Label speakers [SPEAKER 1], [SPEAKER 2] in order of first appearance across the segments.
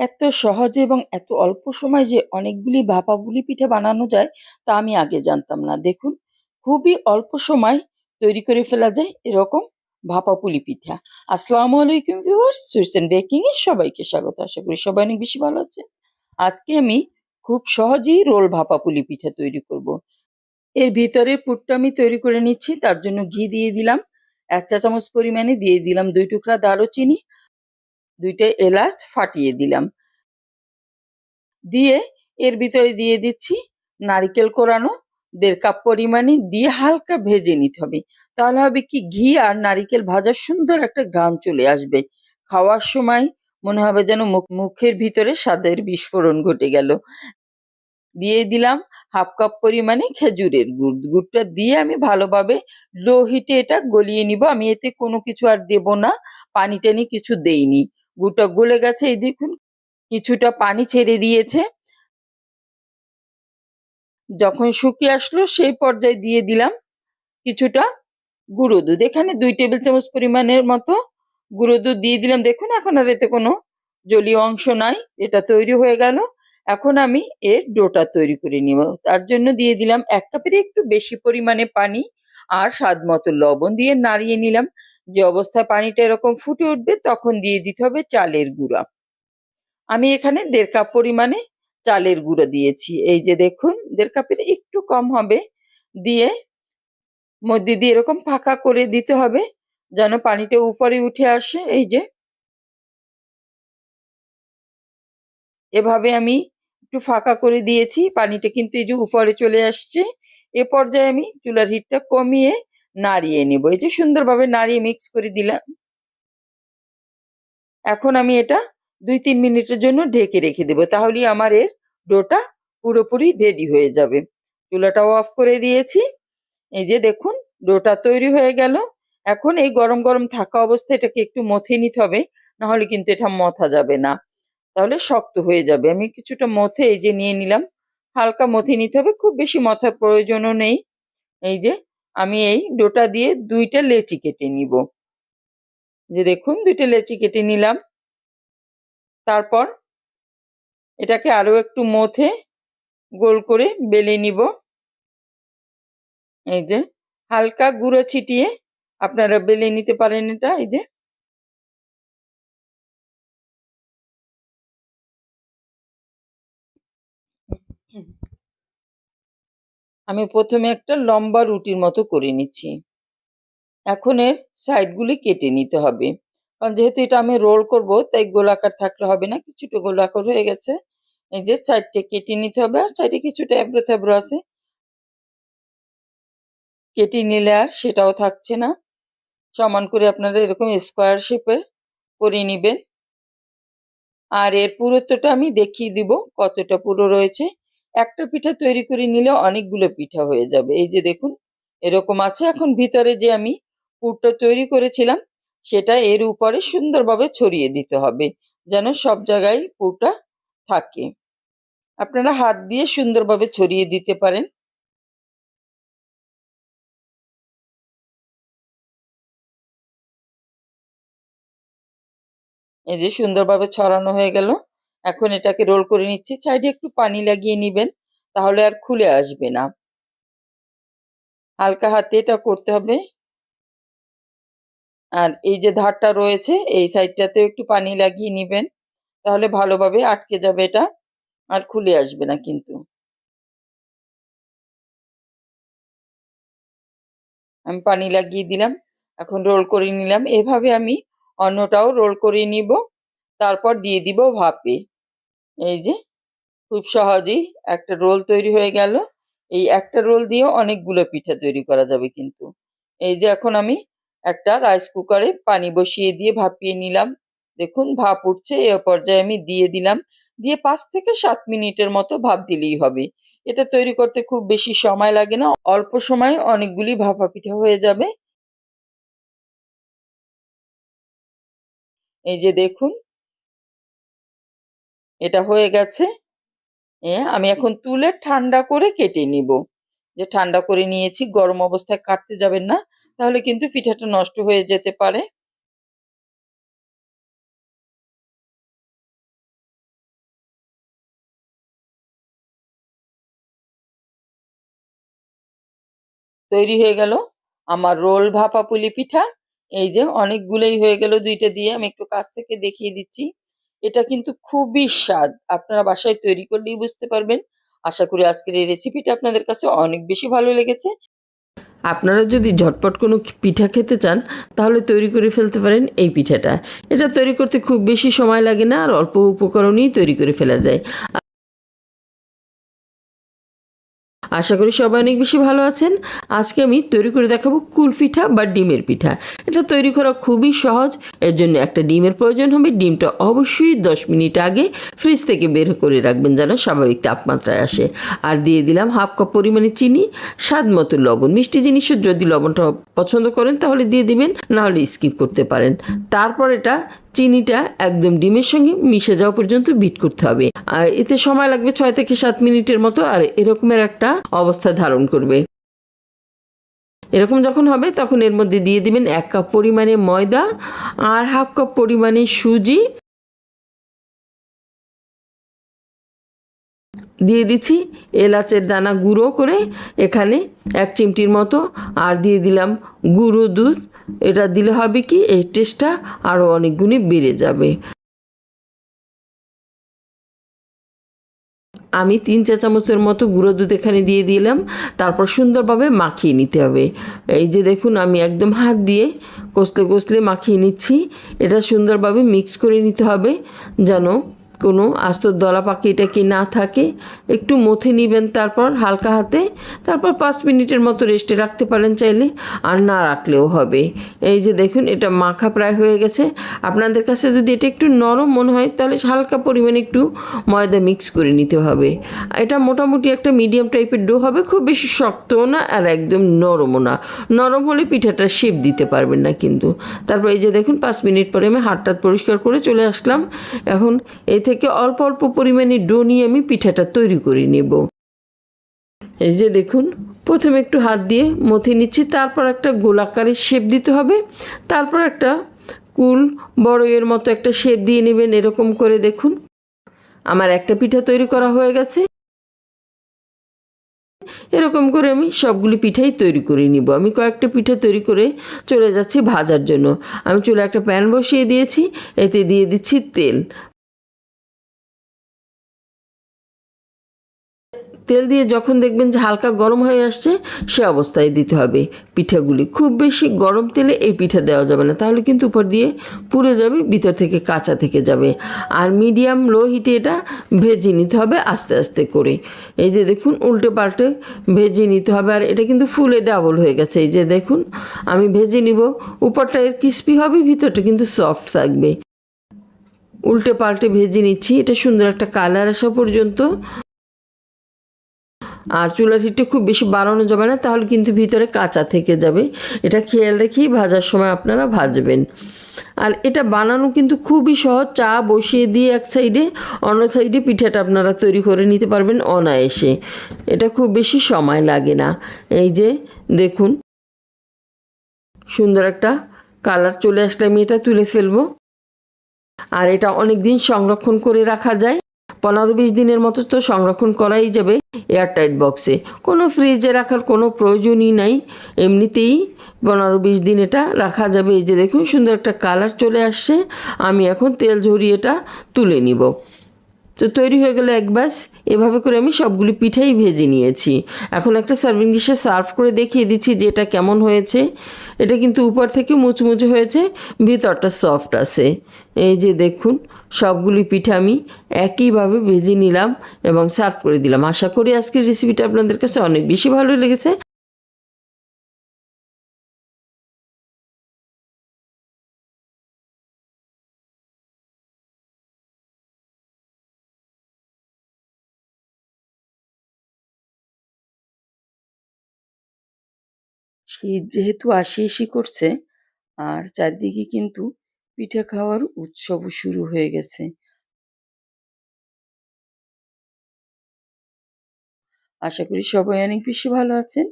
[SPEAKER 1] এত সহজে এবং এত অল্প সময় যে অনেকগুলি ভাপা পুলি পিঠে বানানো যায়, তা আমি আগে জানতাম না। দেখুন, খুবই অল্প সময় তৈরি করে ফেলা যায় এরকম ভাপা পুলি পিঠা। আসসালামু আলাইকুম ভিউয়ার্স সুইটস এন্ড বেকিং এর সবাইকে স্বাগত। আশা করি সবাই অনেক বেশি ভালো আছে আজকে আমি খুব সহজেই রোল ভাপা পুলি পিঠা তৈরি করব। এর ভিতরে পুরটা আমি তৈরি করে নিচ্ছি, তার জন্য ঘি দিয়ে দিলাম, এক চা চামচ পরিমাণে দিয়ে দিলাম দুই টুকরা দারুচিনি দুইটা এলাচ ফাটিয়ে দিলাম। দিয়ে এর ভিতরে দিয়ে দিচ্ছি নারিকেল কোরানো, দেড় কাপ পরিমাণে দিয়ে হালকা ভেজে নিতে হবে। তাহলে হবে কি ঘি আর নারিকেল ভাজার সুন্দর একটা ঘ্রাণ চলে আসবে। খাওয়ার সময় মনে হবে যেন মুখ- মুখের ভিতরে স্বাদের বিস্ফোরণ ঘটে গেল। দিয়ে দিলাম হাফ কাপ পরিমাণে খেজুরের গুড়। গুড়টা দিয়ে আমি ভালোভাবে লো হিটে এটা গলিয়ে নিব। আমি এতে কোনো কিছু আর দেব না। পানি টানি কিছু দেইনি। গুড়টা গলে গেছে, এই দেখুন। কিছুটা পানি ছেড়ে দিয়েছে। যখন শুকিয়ে আসলো, সেই পর্যায়ে দিয়ে দিলাম কিছুটা গুঁড়ো দুধ। এখানে দুই টেবিল চামচ পরিমাণের মতো গুঁড়ো দুধ দিয়ে দিলাম। দেখুন, এখন আর এতে কোনো জলীয় অংশ নাই, এটা তৈরি হয়ে গেল। এখন আমি এর ডোটা তৈরি করে নিব। তার জন্য দিয়ে দিলাম এক কাপের একটু বেশি পরিমাণে পানি। আর স্বাদ মতো লবণ দিয়ে নাড়িয়ে নিলাম। যে অবস্থায় পানিটা এরকম ফুটে উঠবে, তখন দিয়ে দিতে হবে চালের গুঁড়া। আমি এখানে দেড় কাপ পরিমাণে চালের গুঁড়ো দিয়েছি। এই যে দেখুন, দেড় কাপের একটু কম হবে। দিয়ে মধ্যে দিয়ে এরকম ফাঁকা করে দিতে হবে, যেন পানিটা উপরে উঠে আসে। এই যে এভাবে আমি একটু ফাঁকা করে দিয়েছি। পানিটা কিন্তু এই যে উপরে চলে আসছে। এ পর্যায়ে আমি চুলার হিটটা কমিয়ে নাড়িয়ে নেব। এই যে সুন্দরভাবে নাড়িয়ে মিক্স করে দিলাম। এখন আমি এটা দুই তিন মিনিটের জন্য ঢেকে রেখে দেবো। তাহলেই আমার এর ডোটা পুরোপুরি রেডি হয়ে যাবে। চুলাটাও অফ করে দিয়েছি। এই যে দেখুন, ডোটা তৈরি হয়ে গেল। এখন এই গরম গরম থাকা অবস্থায় এটাকে একটু মথে নিতে হবে, নাহলে কিন্তু এটা মথা যাবে না। তাহলে শক্ত হয়ে যাবে। আমি কিছুটা মথে এই যে নিয়ে নিলাম। হালকা মথে নিতে হবে, খুব বেশি মথার প্রয়োজনও নেই। এই যে, আমি এই ডোটা দিয়ে দুইটা লেচি কেটে নিব। যে দেখুন, দুইটা লেচি কেটে নিলাম। তারপর এটাকে আরও একটু মথে গোল করে বেলে নিব। এই যে, হালকা গুঁড়ো ছিটিয়ে আপনারা বেলে নিতে পারেন এটা, এই যে। আমি প্রথমে একটা লম্বা রুটির মতো করে নিচ্ছি। এখন এর সাইডগুলি কেটে নিতে হবে। কারণ যেহেতু এটা আমি রোল করব, তাই গোলাকার থাকলে হবে না, কিছুটা গোলাকার হয়ে গেছে। এই যে সাইডটা কেটে নিতে হবে, আর সাইডে কিছুটা এবড়ো থেবড়ো আছে। কেটে নিলে আর সেটাও থাকছে না। সমান করে আপনারা এরকম স্কোয়ার শেপের করে নিবেন। আর এর পুরুত্বটা আমি দেখিয়ে দিব, কতটা পুরো রয়েছে। একটা পিঠা তৈরি করে নিলে অনেকগুলো পিঠা হয়ে যাবে। এই যে দেখুন, এরকম আছে। এখন ভিতরে যে আমি পুরটা তৈরি করেছিলাম, সেটা এর উপরে সুন্দরভাবে ছড়িয়ে দিতে হবে, যেন সব জায়গায় পুরটা থাকে। আপনারা হাত দিয়ে সুন্দরভাবে ছড়িয়ে দিতে পারেন। এই যে সুন্দরভাবে ছড়ানো হয়ে গেল। এখন এটাকে রোল করে নিচ্ছি। সাইডে একটু পানি লাগিয়ে নেবেন, তাহলে আর খুলে আসবে না। হালকা হাতে এটা করতে হবে। আর এই যে ধারটা রয়েছে, এই সাইডটাতেও একটু পানি লাগিয়ে নেবেন, তাহলে ভালোভাবে আটকে যাবে এটা, আর খুলে আসবে না কিন্তু। আমি পানি লাগিয়ে দিলাম, এখন রোল করে নিলাম। এভাবে আমি অন্যটাও রোল করে নিব, তারপর দিয়ে দিব ভাপে। এই যে খুব সহজেই একটা রোল তৈরি হয়ে গেল। এই একটা রোল দিয়ে অনেকগুলো পিঠা তৈরি করা যাবে কিন্তু। এই যে এখন আমি একটা রাইস কুকারে পানি বসিয়ে দিয়ে ভাপিয়ে নিলাম। দেখুন ভাপ উঠছে, এ পর্যায়ে আমি দিয়ে দিলাম। দিয়ে পাঁচ থেকে সাত মিনিটের মতো ভাপ দিলেই হবে। এটা তৈরি করতে খুব বেশি সময় লাগে না, অল্প সময়ে অনেকগুলি ভাপা পিঠা হয়ে যাবে। এই যে দেখুন এটা হয়ে গেছে। আমি এখন তুলে ঠান্ডা করে কেটে নিব। যে ঠান্ডা করে নিয়েছি গরম অবস্থায় কাটতে যাবেন না তাহলে কিন্তু পিঠাটা নষ্ট হয়ে যেতে পারে। তৈরি হয়ে গেল আমার রোল ভাপা পুলি পিঠা। এই যে অনেকগুলোই হয়ে গেল দুইটা দিয়ে। আমি একটু কাছ থেকে দেখিয়ে দিচ্ছি। এটা কিন্তু খুবই স্বাদ। আপনারা বাসায় তৈরি করলেই বুঝতে পারবেন। আশা করি আজকের এই রেসিপিটা আপনাদের কাছে অনেক বেশি ভালো লেগেছে। আপনারা যদি ঝটপট কোনো পিঠা খেতে চান, তাহলে তৈরি করে ফেলতে পারেন এই পিঠাটা। এটা তৈরি করতে খুব বেশি সময় লাগে না আর অল্প উপকরণেই তৈরি করে ফেলা যায়। আশা করি সবাই অনেক বেশি ভালো আছেন। আজকে আমি তৈরি করে দেখাবো কুল পিঠা বা ডিমের পিঠা। এটা তৈরি করা খুবই সহজ, এর জন্য একটা ডিমের প্রয়োজন হবে। ডিমটা অবশ্যই দশ মিনিট আগে ফ্রিজ থেকে বের করে রাখবেন যেন স্বাভাবিক তাপমাত্রায় আসে। আর দিয়ে দিলাম হাফ কাপ পরিমাণে চিনি, স্বাদ মতো লবণ। মিষ্টি জিনিসও যদি লবণটা পছন্দ করেন তাহলে দিয়ে দিবেন, নাহলে স্কিপ করতে পারেন। তারপর এটা চিনিটা একদম ডিমের সঙ্গে মিশে যাওয়া পর্যন্ত বিট করতে হবে। আর এতে সময় লাগবে ছয় থেকে সাত মিনিটের মতো, আর এরকমের একটা অবস্থা ধারণ করবে। এরকম যখন হবে, তখন এর মধ্যে দিয়ে দিবেন এক কাপ পরিমাণে ময়দা, আর হাফ কাপ পরিমাণে সুজি দিয়ে দিচ্ছি। এলাচের দানা গুঁড়ো করে এখানে এক চিমটির মতো আর দিয়ে দিলাম গুঁড়ো দুধ। এটা দিলে হবে কি, এই টেস্টটা আরও অনেক বেড়ে যাবে। আমি তিন চা চামচের মতো গুঁড়ো দুধ এখানে দিয়ে দিলাম। তারপর সুন্দরভাবে মাখিয়ে নিতে হবে। এই যে দেখুন, আমি একদম হাত দিয়ে কষলে কষলে মাখিয়ে নিচ্ছি। এটা সুন্দরভাবে মিক্স করে নিতে হবে, যেন কোনো আস্ত দলা পাখিটা কি না থাকে, একটু মথে নেবেন তারপর হালকা হাতে, তারপর পাঁচ মিনিটের মতো রেস্টে রাখতে পারেন চাইলে, আর না রাখলেও হবে। এই যে দেখুন, এটা মাখা প্রায় হয়ে গেছে। আপনাদের কাছে যদি এটা একটু নরম মনে হয়, তাহলে হালকা পরিমাণে একটু ময়দা মিক্স করে নিতে হবে। এটা মোটামুটি একটা মিডিয়াম টাইপের ডো হবে, খুব বেশি শক্তও না আর একদম নরমও না। নরম হলে পিঠাটা শেপ দিতে পারবেন না কিন্তু। তারপর এই যে দেখুন, পাঁচ মিনিট পরে আমি হাতটা পরিষ্কার করে চলে আসলাম। এখন এই থেকে অল্প অল্প পরিমাণে ডো নিয়ে আমি পিঠাটা তৈরি করে নেব। এই যে দেখুন, প্রথমে একটু হাত দিয়ে মথে নিচ্ছি, তারপর একটা গোলাকারের শেপ দিতে হবে। তারপর একটা কুল বড় এর মতো একটা শেপ দিয়ে নেবেন, এরকম করে দেখুন। আমার একটা পিঠা তৈরি করা হয়ে গেছে। এরকম করে আমি সবগুলি পিঠাই তৈরি করে নিব। আমি কয়েকটা পিঠা তৈরি করে চলে যাচ্ছি ভাজার জন্য। আমি চুলে একটা প্যান বসিয়ে দিয়েছি, এতে দিয়ে দিচ্ছি তেল। তেল দিয়ে যখন দেখবেন যে হালকা গরম হয়ে আসছে, সে অবস্থায় দিতে হবে। পিঠাগুলি খুব বেশি গরম তেলে এই পিঠা দেওয়া যাবে না। তাহলে কিন্তু উপর দিয়ে পুড়ে যাবে, ভিতর থেকে কাঁচা থেকে যাবে। আর মিডিয়াম লো হিটে এটা ভেজে নিতে হবে আস্তে আস্তে করে। এই যে দেখুন, উল্টে পাল্টে ভেজে নিতে হবে। আর এটা কিন্তু ফুলে ডাবল হয়ে গেছে। এই যে দেখুন, আমি ভেজে নিব। উপরটা এর ক্রিস্পি হবে, ভিতরটা কিন্তু সফট থাকবে। উল্টে পাল্টে ভেজে নিচ্ছি। এটা সুন্দর একটা কালার আসা পর্যন্ত। আর চুলার হিটটা খুব বেশি বাড়ানো যাবে না, তাহলে কিন্তু ভিতরে কাঁচা থেকে যাবে। এটা খেয়াল রেখেই ভাজার সময় আপনারা ভাজবেন। আর এটা বানানো কিন্তু খুবই সহজ, চা বসিয়ে দিয়ে এক সাইডে, অন্য সাইডে পিঠাটা আপনারা তৈরি করে নিতে পারবেন অনায়াসে। এটা খুব বেশি সময় লাগে না। এই যে, দেখুন। সুন্দর একটা কালার চলে আসলে আমি এটা তুলে ফেলব। আর এটা অনেক দিন সংরক্ষণ করে রাখা যায়। পনেরো বিশ দিনের মতো তো সংরক্ষণ করাই যাবে এয়ারটাইট বক্সে। কোনো ফ্রিজে রাখার কোনো প্রয়োজনই নাই। এমনিতেই পনেরো বিশ দিন এটা রাখা যাবে। এই যে দেখুন, সুন্দর একটা কালার চলে আসছে। আমি এখন তেল ঝরিয়ে এটা তুলে নিব। তো তৈরি হয়ে গেলে এক ব্যাস এভাবে করে আমি সবগুলি পিঠাই ভেজে নিয়েছি। এখন একটা সার্ভিং ডিশে সার্ভ করে দেখিয়ে দিচ্ছি যে এটা কেমন হয়েছে। এটা কিন্তু উপর থেকে মুচমুচে হয়েছে, ভিতরটা সফট আছে। এই যে দেখুন, সবগুলি পিঠা আমি একইভাবে ভেজে নিলাম এবং সার্ভ করে দিলাম। আশা করি আজকের রেসিপিটা আপনাদের কাছে অনেক বেশি ভালো লেগেছে। শীত যেহেতু আসি এসি করছে, আর চারদিকে কিন্তু পিঠে খাওয়ার উৎসবও শুরু হয়ে গেছে। আশা করি সবাই অনেক বেশি ভালো আছেন।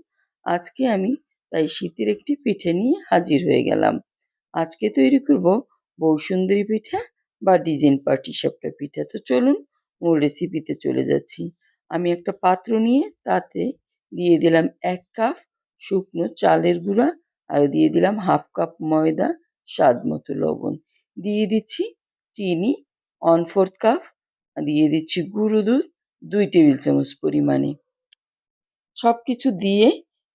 [SPEAKER 1] আজকে আমি তাই শীতের একটি পিঠে নিয়ে হাজির হয়ে গেলাম। আজকে তৈরি করব বৌসুন্দরী পিঠা বা ডিজাইন পার্টি সাপটা পিঠা। তো চলুন মূল রেসিপিতে চলে যাচ্ছি। আমি একটা পাত্র নিয়ে তাতে দিয়ে দিলাম এক কাপ শুকনো চালের গুঁড়া আর দিয়ে দিলাম হাফ কাপ ময়দা, স্বাদ মতো লবণ। দিয়ে দিচ্ছি চিনি ওয়ান ফোর্থ কাপ দিয়ে দিচ্ছি গুঁড়ো দুধ, দুই টেবিল চামচ পরিমাণে। সব কিছু দিয়ে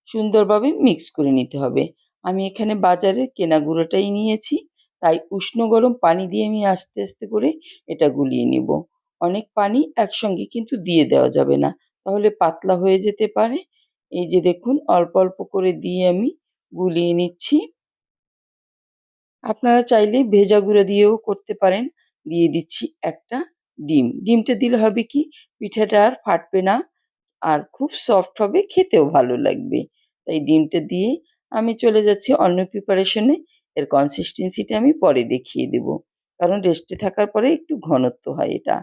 [SPEAKER 1] সুন্দরভাবে মিক্স করে নিতে হবে। আমি এখানে বাজারের কেনা গুঁড়োটাই নিয়েছি, তাই উষ্ণ গরম পানি দিয়ে আমি আস্তে আস্তে করে এটা গুলিয়ে নিব। অনেক পানি একসঙ্গে কিন্তু দিয়ে দেওয়া যাবে না, তাহলে পাতলা হয়ে যেতে পারে। এই যে দেখুন, অল্প অল্প করে দিয়ে আমি গুলিয়ে নিচ্ছি। আপনারা চাইলে ভেজা গুঁড়া দিয়েও করতে পারেন। দিয়ে দিচ্ছি একটা ডিম। ডিমটা দিলে হবে কি, পিঠাটা আর ফাটবে না আর খুব সফট হবে, খেতেও ভালো লাগবে। তাই ডিমটা দিয়ে আমি চলে যাচ্ছি অন্য প্রিপারেশনে এর কনসিস্টেন্সিটা আমি পরে দেখিয়ে দেব। কারণ রেস্টে থাকার পরে একটু ঘনত্ব হয় এটা।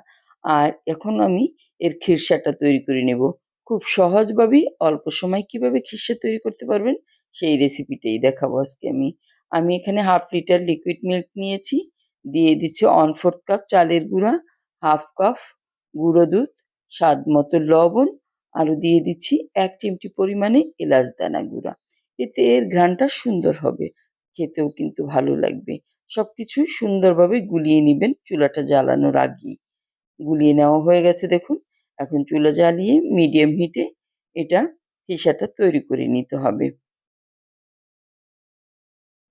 [SPEAKER 1] আর এখন আমি এর খিরসাটা তৈরি করে নেব। খুব সহজভাবেই অল্প সময় কীভাবে খিসে তৈরি করতে পারবেন সেই রেসিপিটাই দেখাবো আজকে আমি। আমি এখানে হাফ লিটার লিকুইড মিল্ক নিয়েছি, দিয়ে দিচ্ছি ওয়ান ফোর্থ কাপ চালের গুঁড়া হাফ কাপ গুঁড়ো দুধ, স্বাদ মতো লবণ আরও দিয়ে দিচ্ছি এক চিমটি পরিমাণে এলাচ দানা গুঁড়া। এতে এর ঘ্রাণটা সুন্দর হবে, খেতেও কিন্তু ভালো লাগবে। সব কিছু সুন্দরভাবে গুলিয়ে নেবেন, চুলাটা জ্বালানোর আগেই। গুলিয়ে নেওয়া হয়ে গেছে, দেখুন। এখন চুলা জ্বালিয়ে মিডিয়াম হিটে এটা ফিসাটা তৈরি করে নিতে হবে।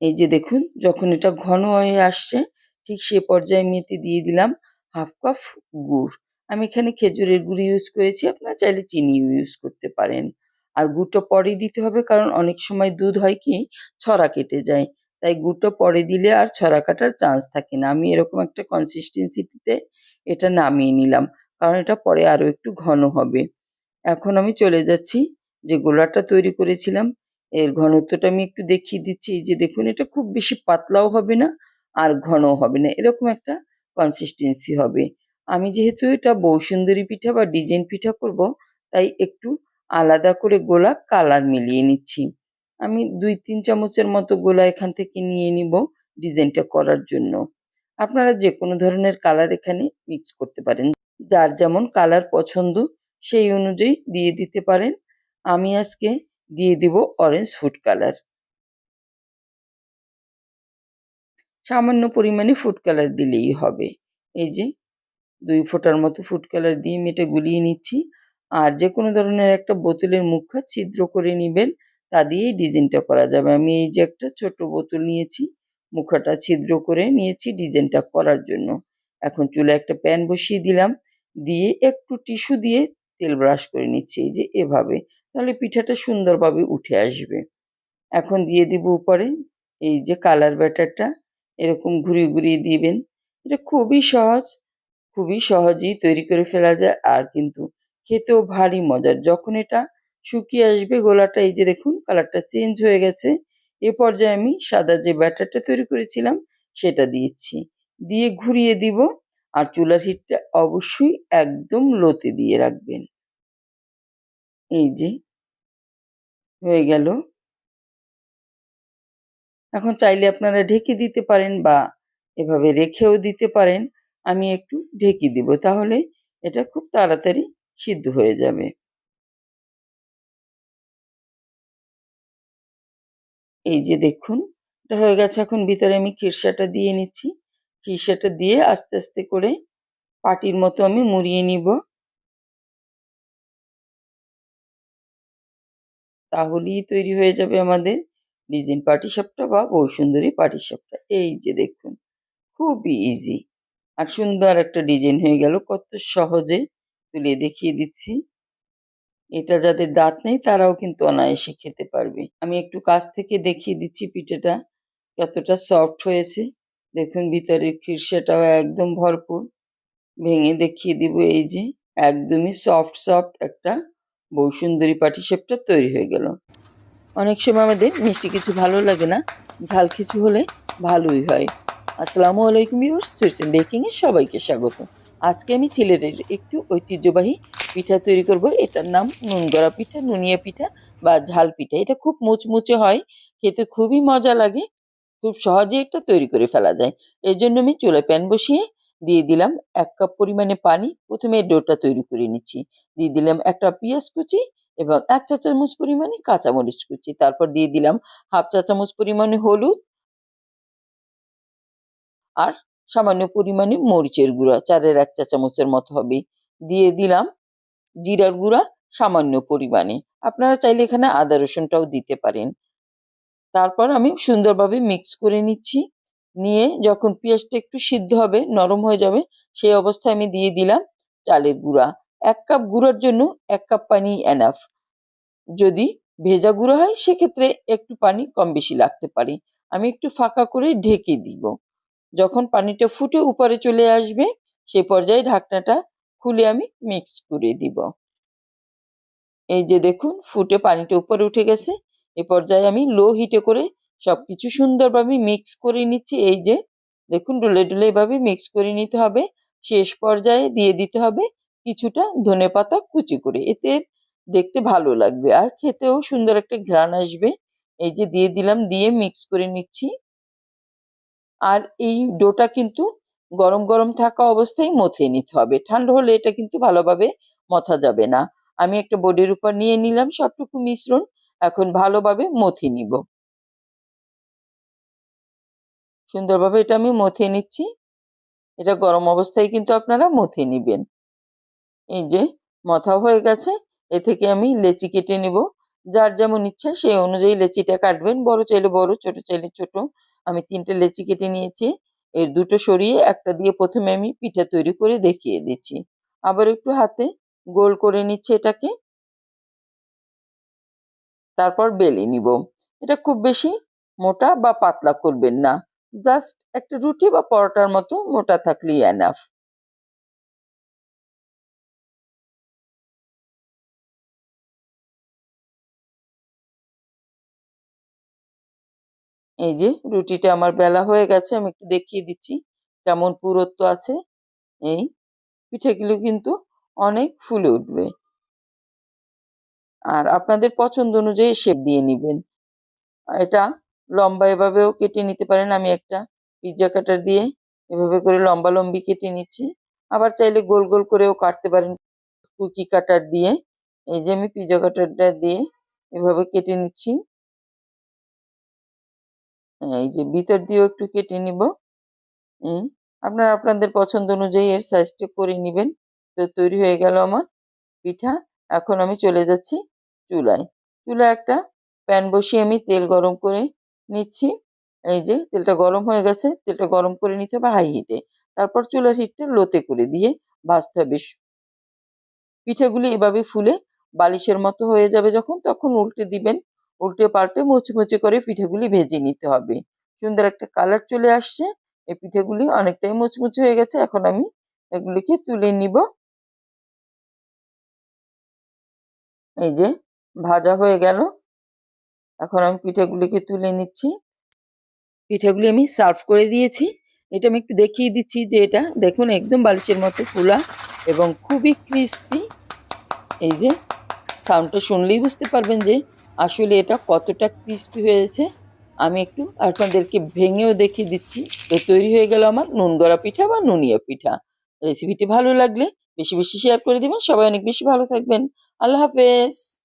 [SPEAKER 1] এই যে দেখুন, যখন এটা ঘন হয়ে আসছে, ঠিক সে পর্যায়ে মেতে দিয়ে দিলাম হাফ কাপ গুড়। আমি এখানে খেজুরের গুড় ইউজ করেছি, আপনারা চাইলে চিনি ইউজ করতে পারেন। আর গুড়টা পরে দিতে হবে, কারণ অনেক সময় দুধ হয় কি, ছড়া কেটে যায়। তাই গুড়টা পরে দিলে আর ছড়া কাটার চান্স থাকে না। আমি এরকম একটা কনসিস্টেন্সিতে এটা নামিয়ে নিলাম। কারণ এটা পরে আরও একটু ঘন হবে। এখন আমি চলে যাচ্ছি যে গোলাটা তৈরি করেছিলাম। এর ঘনত্বটা আমি একটু দেখিয়ে দিচ্ছি। যে দেখুন, এটা খুব বেশি পাতলাও হবে না আর ঘনও হবে না। এরকম একটা কনসিস্টেন্সি হবে। আমি যেহেতু এটা বৌসুন্দরী পিঠা বা ডিজাইন পিঠা করব, তাই একটু আলাদা করে গোলা কালার মিলিয়ে নিচ্ছি। আমি দুই তিন চামচের মতো গোলা এখান থেকে নিয়ে নিব ডিজাইনটা করার জন্য। আপনারা যে কোনো ধরনের কালার এখানে মিক্স করতে পারেন। যার যেমন কালার পছন্দ, সেই অনুযায়ী দিয়ে দিতে পারেন। আমি আজকে দিয়ে দিব অরেঞ্জ ফুড কালার সামান্য পরিমাণে ফুড কালার দিলেই হবে। এই যে, দুই ফোঁটার মতো ফুড কালার দিয়ে মেটে গুলিয়ে নিচ্ছি। আর যে কোনো ধরনের একটা বোতলের মুখা ছিদ্র করে নেবেন, তা দিয়েই ডিজাইনটা করা যাবে। আমি এই যে একটা ছোট বোতল নিয়েছি, মুখাটা ছিদ্র করে নিয়েছি ডিজাইনটা করার জন্য। এখন চুলে একটা প্যান বসিয়ে দিলাম। দিয়ে একটু টিস্যু দিয়ে তেল ব্রাশ করে নিচ্ছি, এই যে এভাবে। তাহলে পিঠাটা সুন্দরভাবে উঠে আসবে। এখন দিয়ে দিব উপরে, এই যে কালার ব্যাটারটা এরকম ঘুরিয়ে ঘুরিয়ে দিবেন। এটা খুবই সহজ, খুবই সহজেই তৈরি করে ফেলা যায় আর কিন্তু খেতেও ভারী মজার। যখন এটা শুকিয়ে আসবে গোলাটা, এই যে দেখুন কালারটা চেঞ্জ হয়ে গেছে। এ পর্যায়ে আমি সাদা যে ব্যাটারটা তৈরি করেছিলাম, সেটা দিয়েছি দিয়ে ঘুরিয়ে দিব। আর চুলার হিটটা অবশ্যই একদম লোতে দিয়ে রাখবেন। এই যে, হয়ে গেল। এখন চাইলে আপনারা ঢেকে দিতে পারেন বা এভাবে রেখেও দিতে পারেন। আমি একটু ঢেকে দিব, তাহলে এটা খুব তাড়াতাড়ি সিদ্ধ হয়ে যাবে। এই যে দেখুন, এটা হয়ে গেছে। এখন ভিতরে আমি খিরসাটা দিয়ে নিচ্ছি। খিরসাটা দিয়ে আস্তে আস্তে করে পাটির মতো আমি মুড়িয়ে নিব। তাহলেই তৈরি হয়ে যাবে আমাদের ডিজাইন পাটিসাপটা বা বৌসুন্দরী পাটিসাপটা এই যে দেখুন, খুবই ইজি আর সুন্দর একটা ডিজাইন হয়ে গেল, কত সহজে তুলে দেখিয়ে দিচ্ছি। এটা যাদের দাঁত নেই, তারাও কিন্তু অনায়াসে খেতে পারবে। আমি একটু কাছ থেকে দেখিয়ে দিচ্ছি পিঠেটা, কতটা সফট হয়েছে। দেখুন ভিতরের খিরসাটাও একদম ভরপুর। ভেঙে দেখিয়ে দিব এই যে, একদমই সফট সফট একটা বৌসুন্দরী পাটিসাপটা তৈরি হয়ে গেল। অনেক সময় আমাদের মিষ্টি কিছু ভালো লাগে না, ঝাল কিছু হলে ভালোই হয়। আসসালামু আলাইকুম সুইটস বেকিংয়ে সবাইকে স্বাগত। আজকে আমি ছেলেদের একটু ঐতিহ্যবাহী পিঠা তৈরি করব। এটার নাম নুনগড়া পিঠা, নুনিয়া পিঠা বা ঝাল পিঠা। এটা খুব মুচমুচে হয়, খেতে খুবই মজা লাগে। খুব সহজে এটা তৈরি করে ফেলা যায়। এই জন্য আমি চুলে প্যান বসিয়ে দিয়ে দিলাম এক কাপ পরিমাণে পানি। প্রথমে ডোটা তৈরি করে নিচ্ছি। দিয়ে দিলাম একটা পেঁয়াজ কুচি এবং এক চা চামচ পরিমাণে কাঁচামরিচ কুচি। তারপর দিয়ে দিলাম হাফ চা চামচ পরিমাণে হলুদ আর সামান্য পরিমাণে মরিচের গুঁড়া। চারের এক চা চামচের মতো হবে। দিয়ে দিলাম জিরার গুঁড়া সামান্য পরিমাণে। আপনারা চাইলে এখানে আদা রসুনটাও দিতে পারেন। তারপর আমি সুন্দরভাবে মিক্স করে নিচ্ছি। নিয়ে যখন পেঁয়াজটা একটু সিদ্ধ হবে, নরম হয়ে যাবে, সেই অবস্থায় আমি দিয়ে দিলাম চালের গুঁড়া। এক কাপ গুঁড়োর জন্য এক কাপ পানি এনাফ যদি ভেজা গুঁড়ো হয়, সেক্ষেত্রে একটু পানি কম বেশি লাগতে পারে। আমি একটু ফাঁকা করে ঢেকে দিব। যখন পানিটা ফুটে উপরে চলে আসবে, সে পর্যায়ে ঢাকনাটা খুলে আমি মিক্স করে দিব। এই যে দেখুন, ফুটে পানিটা উপরে উঠে গেছে। এ পর্যায়ে আমি লো হিটে করে সবকিছু সুন্দরভাবে মিক্স করে নিচ্ছি। এই যে, দেখুন, ডুলে ডুলে এভাবে মিক্স করে নিতে হবে। শেষ পর্যায়ে দিয়ে দিতে হবে কিছুটা ধনেপাতা কুচি করে। এতে দেখতে ভালো লাগবে আর খেতেও সুন্দর একটা ঘ্রাণ আসবে। এই যে, দিয়ে দিলাম, দিয়ে মিক্স করে নিচ্ছি। আর এই ডোটা কিন্তু গরম গরম থাকা অবস্থায় মথে নিতে হবে। ঠান্ডা হলে এটা কিন্তু ভালোভাবে মথা যাবে না। আমি একটা বোর্ডের উপর নিয়ে নিলাম সবটুকু মিশ্রণ। এখন ভালোভাবে মথে নিব। সুন্দরভাবে এটা আমি মথে নিচ্ছি। এটা গরম অবস্থায় কিন্তু আপনারা মথে নিবেন। এই যে, মথা হয়ে গেছে, এ থেকে আমি লেচি কেটে নিব। যার যেমন ইচ্ছা সেই অনুযায়ী লেচিটা কাটবেন। বড় চাইলে বড়, ছোট চাইলে ছোট। আমি তিনটে লেচি কেটে নিয়েছি। এর দুটো সরিয়ে একটা দিয়ে প্রথমে আমি পিঠা তৈরি করে দেখিয়ে দিচ্ছি। আবার একটু হাতে গোল করে নিচ্ছি এটাকে। তারপর বেলে নিব। এটা খুব বেশি মোটা বা পাতলা করবেন না। জাস্ট একটা রুটি বা পরোটার মতো মোটা থাকলেই এনাফ এই যে রুটিটা আমার বেলা হয়ে গেছে, আমি একটু দেখিয়ে দিচ্ছি কেমন পুরুত্ব আছে। এই পিঠেগুলো কিন্তু অনেক ফুলে উঠবে। আর আপনাদের পছন্দ অনুযায়ী শেপ দিয়ে নেবেন। এটা লম্বা এভাবেও কেটে নিতে পারেন। আমি একটা পিৎজা কাটার দিয়ে এভাবে করে লম্বা লম্বি কেটে নিচ্ছি। আবার চাইলে গোল গোল করেও কাটতে পারেন। কুকি কাটার দিয়ে এই যে আমি পিৎজা কাটারটা দিয়ে এভাবে কেটে নিচ্ছি। এই যে ভিতর দিয়েও একটু কেটে নিব। আপনারা আপনাদের পছন্দ অনুযায়ী এর সাইজটা করে নেবেন। তো তৈরি হয়ে গেল আমার পিঠা। এখন আমি চলে যাচ্ছি চুলায়। চুলায় একটা প্যান বসিয়ে আমি তেল গরম করে নিচ্ছি। এই যে তেলটা গরম হয়ে গেছে, তেলটা গরম করে নিতে হবে হাই হিটে। তারপর চুলার হিটটা লোতে করে দিয়ে ভাজতে হবে। পিঠেগুলি এভাবে ফুলে বালিশের মতো হয়ে যাবে যখন, তখন উল্টে দিবেন। উল্টে পাল্টে মুচি মুচি করে পিঠেগুলি ভেজে নিতে হবে। সুন্দর একটা কালার চলে আসছে। এই পিঠেগুলি অনেকটাই মুচমুচে হয়ে গেছে। এখন আমি এগুলিকে তুলে নিব। এই যে ভাজা হয়ে গেল। এখন আমি পিঠেগুলিকে তুলে নিচ্ছি। পিঠেগুলি আমি সার্ভ করে দিয়েছি। এটা আমি একটু দেখিয়ে দিচ্ছি যে এটা দেখুন একদম বালিশের মতো ফুলা এবং খুবই ক্রিস্পি এই যে সাউন্ডটা শুনলেই বুঝতে পারবেন যে আসলে এটা কতটা ক্রিস্পি হয়েছে। আমি একটু আপনাদেরকে ভেঙেও দেখিয়ে দিচ্ছি। তো তৈরি হয়ে গেল আমার নুন গড়া পিঠা বা নুনিয়া পিঠা। রেসিপিটি ভালো লাগলে বেশি বেশি শেয়ার করে দিবেন। সবাই অনেক বেশি ভালো থাকবেন। আল্লাহ হাফেজ।